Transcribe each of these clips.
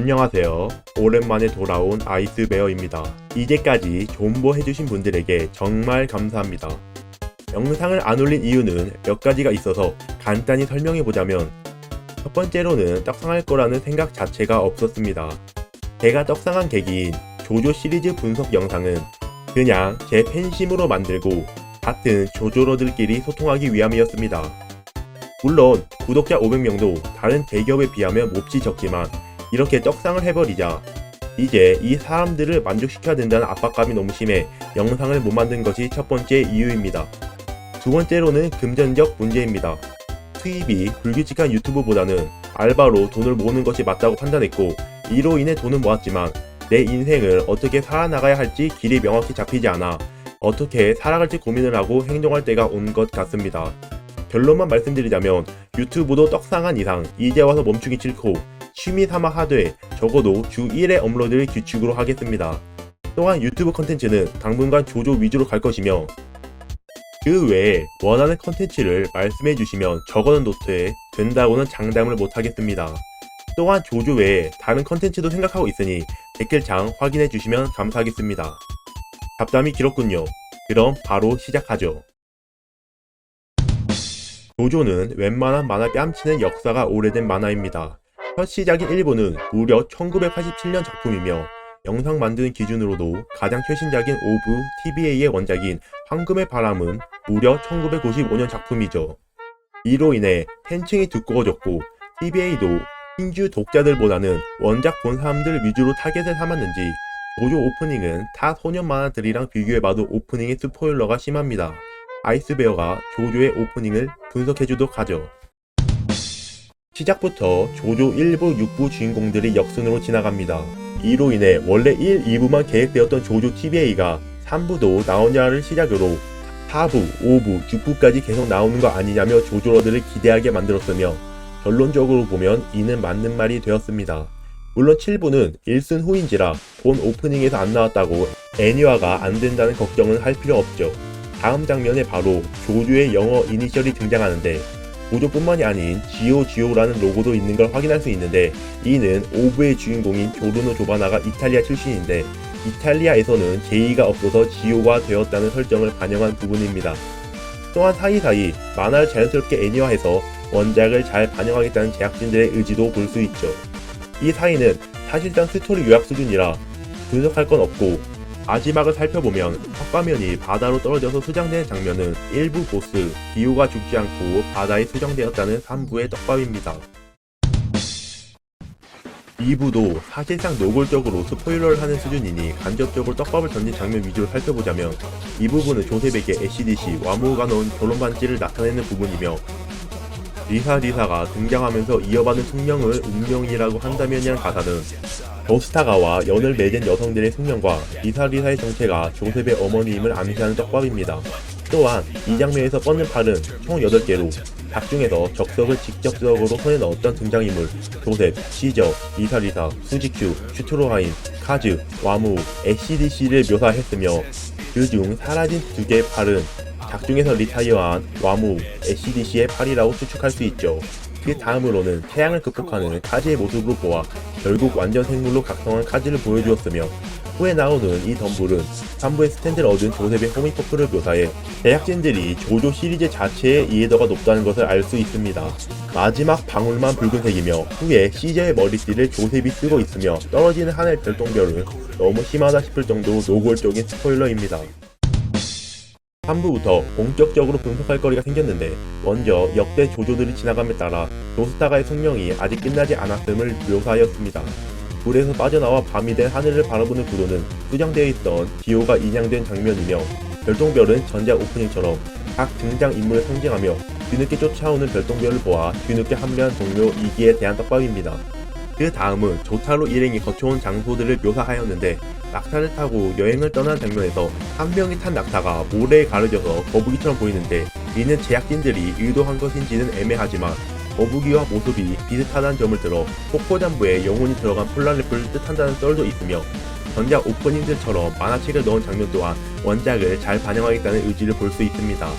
안녕하세요. 오랜만에 돌아온 아이스베어입니다. 이제까지 존버해주신 분들에게 정말 감사합니다. 영상을 안 올린 이유는 몇 가지가 있어서 간단히 설명해보자면 첫 번째로는 떡상할 거라는 생각 자체가 없었습니다. 제가 떡상한 계기인 조조 시리즈 분석 영상은 그냥 제 팬심으로 만들고 같은 조조러들끼리 소통하기 위함이었습니다. 물론 구독자 500명도 다른 대기업에 비하면 몹시 적지만 이렇게 떡상을 해버리자 이제 이 사람들을 만족시켜야 된다는 압박감이 너무 심해 영상을 못 만든 것이 첫 번째 이유입니다. 두 번째로는 금전적 문제입니다. 수입이 불규칙한 유튜브보다는 알바로 돈을 모으는 것이 맞다고 판단했고 이로 인해 돈은 모았지만 내 인생을 어떻게 살아나가야 할지 길이 명확히 잡히지 않아 어떻게 살아갈지 고민을 하고 행동할 때가 온 것 같습니다. 결론만 말씀드리자면 유튜브도 떡상한 이상 이제 와서 멈추기 싫고 취미 삼아 하되 적어도 주 1회 업로드를 규칙으로 하겠습니다. 또한 유튜브 컨텐츠는 당분간 조조 위주로 갈 것이며 그 외에 원하는 컨텐츠를 말씀해 주시면 적어놓은 노트에 된다고는 장담을 못 하겠습니다. 또한 조조 외에 다른 컨텐츠도 생각하고 있으니 댓글창 확인해 주시면 감사하겠습니다. 잡담이 길었군요. 그럼 바로 시작하죠. 조조는 웬만한 만화 뺨치는 역사가 오래된 만화입니다. 첫 시작인 일본은 무려 1987년 작품이며 영상 만드는 기준으로도 가장 최신작인 오브 TBA의 원작인 황금의 바람은 무려 1995년 작품이죠. 이로 인해 팬층이 두꺼워졌고 TBA도 신규 독자들보다는 원작 본 사람들 위주로 타겟을 삼았는지 조조 오프닝은 타 소년 만화들이랑 비교해봐도 오프닝의 스포일러가 심합니다. 아이스베어가 조조의 오프닝을 분석해주도록 하죠. 시작부터 조조 1부, 6부 주인공들이 역순으로 지나갑니다. 이로 인해 원래 1, 2부만 계획되었던 조조 TVA가 3부도 나오냐를 시작으로 4부, 5부, 6부까지 계속 나오는 거 아니냐며 조조러들을 기대하게 만들었으며 결론적으로 보면 이는 맞는 말이 되었습니다. 물론 7부는 1순 후인지라 본 오프닝에서 안 나왔다고 애니화가 안 된다는 걱정은 할 필요 없죠. 다음 장면에 바로 조조의 영어 이니셜이 등장하는데 조조뿐만이 아닌 지오 지오라는 로고도 있는 걸 확인할 수 있는데 이는 오브의 주인공인 조르노 조바나가 이탈리아 출신인데 이탈리아에서는 제의가 없어서 지오가 되었다는 설정을 반영한 부분입니다. 또한 사이사이 만화를 자연스럽게 애니화해서 원작을 잘 반영하겠다는 제작진들의 의지도 볼 수 있죠. 이 사이는 사실상 스토리 요약 수준이라 분석할 건 없고 마지막을 살펴보면 턱가면이 바다로 떨어져서 수장되는 장면은 일부 보스 디오가 죽지 않고 바다에 수정되었다는 3부의 떡밥입니다. 2부도 사실상 노골적으로 스포일러를 하는 수준이니 간접적으로 떡밥을 던진 장면 위주로 살펴보자면 이 부분은 조셉에게 애쉬디시 와무가 넣은 결혼 반지를 나타내는 부분이며 리사 리사가 등장하면서 이어받은 숙명을 운명이라고 한다면이란 가사는 더스타가와 연을 맺은 여성들의 숙명과 리사 리사의 정체가 조셉의 어머니임을 암시하는 떡밥입니다. 또한 이 장면에서 뻗는 팔은 총 8개로 작중에서 적석을 직접적으로 손에 넣었던 등장인물 조셉, 시저, 리사 리사, 수지큐, 슈트로하인, 카즈, 와무, 애쉬디시를 묘사했으며 그중 사라진 두 개의 팔은 작중에서 리타이어한 와무, SCDC의 팔이라고 추측할 수 있죠. 그 다음으로는 태양을 극복하는 카즈의 모습으로 보아 결국 완전 생물로 각성한 카즈를 보여주었으며 후에 나오는 이 덤불은 3부의 스탠드를 얻은 조셉의 호미퍼플을 묘사해 제작진들이 조조 시리즈 자체의 이해도가 높다는 것을 알 수 있습니다. 마지막 방울만 붉은색이며 후에 시저의 머리띠를 조셉이 쓰고 있으며 떨어지는 하늘 별똥별은 너무 심하다 싶을 정도로 노골적인 스포일러입니다. 3부부터 본격적으로 분석할 거리가 생겼는데 먼저 역대 조조들이 지나감에 따라 조스타가의 숙명이 아직 끝나지 않았음을 묘사하였습니다. 불에서 빠져나와 밤이 된 하늘을 바라보는 구도는 수정되어 있던 디오가 인양된 장면이며 별똥별은 전작 오프닝처럼 각 등장 인물을 상징하며 뒤늦게 쫓아오는 별똥별을 보아 뒤늦게 합류한 동료 이기에 대한 떡밥입니다. 그 다음은 조타로 일행이 거쳐온 장소들을 묘사하였는데 낙타를 타고 여행을 떠난 장면에서 한 명이 탄 낙타가 모래에 가려져서 거북이처럼 보이는데 이는 제작진들이 의도한 것인지는 애매하지만 거북이와 모습이 비슷하다는 점을 들어 폭포잠부에 영혼이 들어간 폴라를 뜻한다는 썰도 있으며 전작 오프닝들처럼 만화책을 넣은 장면 또한 원작을 잘 반영하겠다는 의지를 볼 수 있습니다.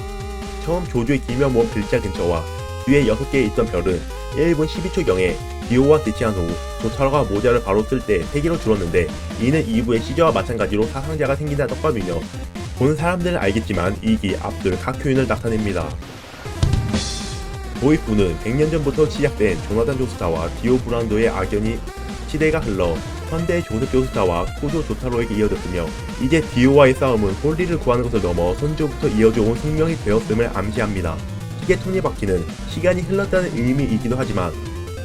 처음 조조의 기묘한 몸 글자 근처와 뒤에 6개 있던 별은 1분 12초경에 디오와 대치한 후 조타로가 모자를 바로 쓸 때 3개로 줄었는데 이는 2부의 시저와 마찬가지로 사상자가 생긴다는 떡밥이며 본 사람들은 알겠지만 이기 압둘 카큐인을 나타냅니다. 도입부는 100년 전부터 시작된 조나단 조스타와 디오 브란도의 악연이 시대가 흘러 현대 조셉 조스타와 쿠조 조타로에게 이어졌으며 이제 디오와의 싸움은 홀리를 구하는 것을 넘어 선조부터 이어져 온 숙명이 되었음을 암시합니다. 시계 톱니바퀴는 시간이 흘렀다는 의미이기도 하지만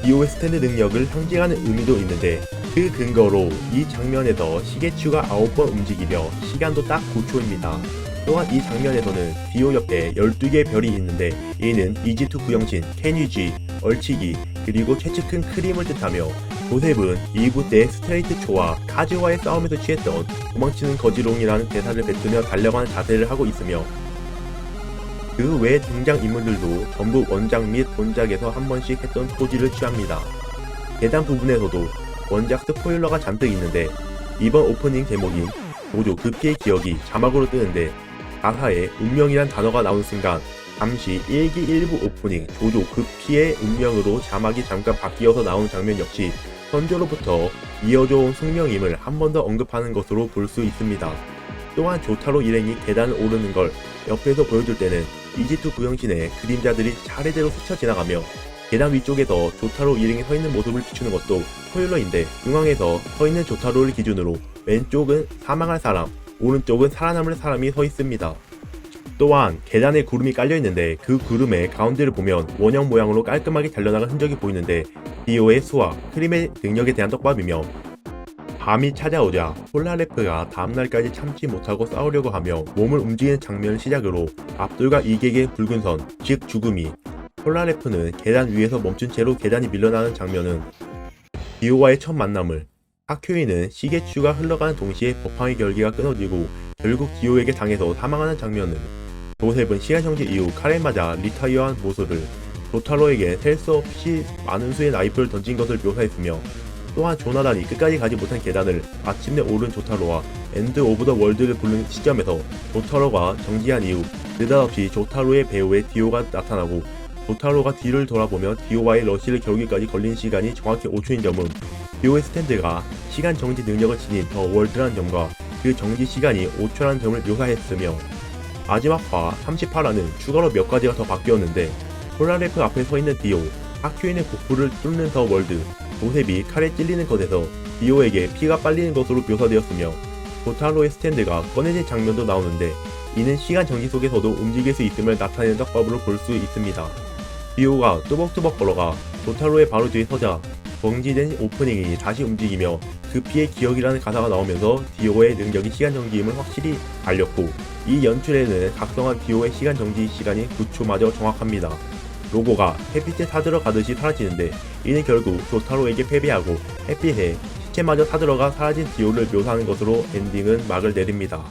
디오의 스탠드 능력을 상징하는 의미도 있는데 그 근거로 이 장면에서 시계추가 9번 움직이며 시간도 딱 9초입니다. 또한 이 장면에서는 디오 옆에 12개의 별이 있는데 이는 이집트 구형신, 케니쥐, 얼치기, 그리고 최측근 크림을 뜻하며 조셉은 2부 때 스트레이트 초와 카즈와의 싸움에서 취했던 도망치는 거지롱이라는 대사를 뱉으며 달려가는 자세를 하고 있으며 그 외 등장 인물들도 전부 원작 및 본작에서 한 번씩 했던 포즈를 취합니다. 계단 부분에서도 원작 스포일러가 잔뜩 있는데 이번 오프닝 제목인 도조 급기의 기억이 자막으로 뜨는데 가사에 운명이란 단어가 나온 순간 잠시 1기 1부 오프닝 조조 급피의 운명으로 자막이 잠깐 바뀌어서 나온 장면 역시 선조로부터 이어져 온 숙명임을 한 번 더 언급하는 것으로 볼 수 있습니다. 또한 조타로 일행이 계단을 오르는 걸 옆에서 보여줄 때는 이집트 구형신의 그림자들이 차례대로 스쳐 지나가며 계단 위쪽에서 조타로 일행이 서 있는 모습을 비추는 것도 스포일러인데 중앙에서 서 있는 조타로를 기준으로 왼쪽은 사망할 사람, 오른쪽은 살아남을 사람이 서 있습니다. 또한 계단에 구름이 깔려 있는데 그 구름의 가운데를 보면 원형 모양으로 깔끔하게 잘려나간 흔적이 보이는데 디오의 수와 크림의 능력에 대한 떡밥이며 밤이 찾아오자 폴라레프가 다음날까지 참지 못하고 싸우려고 하며 몸을 움직이는 장면을 시작으로 압둘과 이객의 붉은 선, 즉 죽음이 폴라레프는 계단 위에서 멈춘 채로 계단이 밀려나는 장면은 디오와의 첫 만남을 하큐이는 시계추가 흘러가는 동시에 법황의 결계가 끊어지고 결국 디오에게 당해서 사망하는 장면은 조셉은 시간 정지 이후 칼에 맞아 리타이어한 모습을 조타로에게 셀 수 없이 많은 수의 나이프를 던진 것을 묘사했으며 또한 조나단이 끝까지 가지 못한 계단을 마침내 오른 조타로와 엔드 오브 더 월드를 부르는 시점에서 조타로가 정지한 이후 느닷없이 조타로의 배우에 디오가 나타나고 조타로가 뒤를 돌아보며 디오와의 러시를 겨루기까지 걸린 시간이 정확히 5초인 점은 디오의 스탠드가 시간 정지 능력을 지닌 더 월드라는 점과 그 정지 시간이 5초라는 점을 묘사했으며 마지막화 38화는 추가로 몇 가지가 더 바뀌었는데 폴라레프 앞에 서 있는 디오, 하큐인의 복부를 뚫는 더 월드, 조셉이 칼에 찔리는 것에서 디오에게 피가 빨리는 것으로 묘사되었으며 조타로의 스탠드가 꺼내진 장면도 나오는데 이는 시간 정지 속에서도 움직일 수 있음을 나타내는 떡밥으로 볼 수 있습니다. 디오가 뚜벅뚜벅 걸어가 조타로의 바로 뒤에 서자 정지된 오프닝이 다시 움직이며 그 피의 기억이라는 가사가 나오면서 디오의 능력이 시간 정지임을 확실히 알렸고 이 연출에는 각성한 디오의 시간 정지 시간이 9초마저 정확합니다. 로고가 햇빛에 타들어가듯이 사라지는데 이는 결국 조타로에게 패배하고 햇빛에 시체마저 타들어가 사라진 디오를 묘사하는 것으로 엔딩은 막을 내립니다.